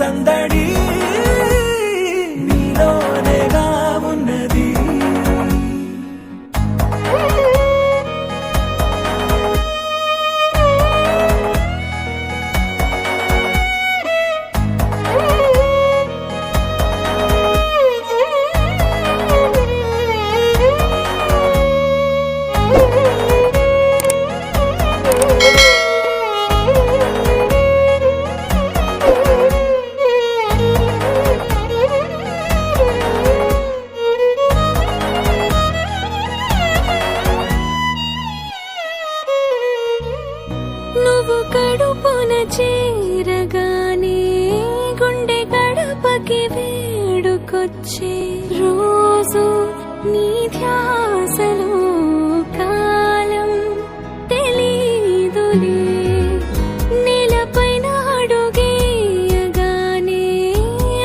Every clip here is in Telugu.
నాన్న కడుపున చేరగానే గుండె గడపకి వేడుకొచ్చే రోజు నీ ధ్యాసలో కాలం తెలీదులే. నేలపైన అడుగేయగానే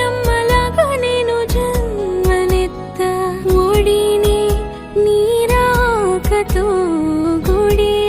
అమ్మలాగా నేను జన్మనెత్త. ఒడిని నీరాకతో గుడిలా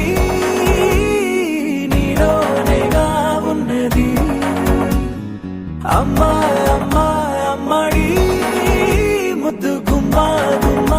one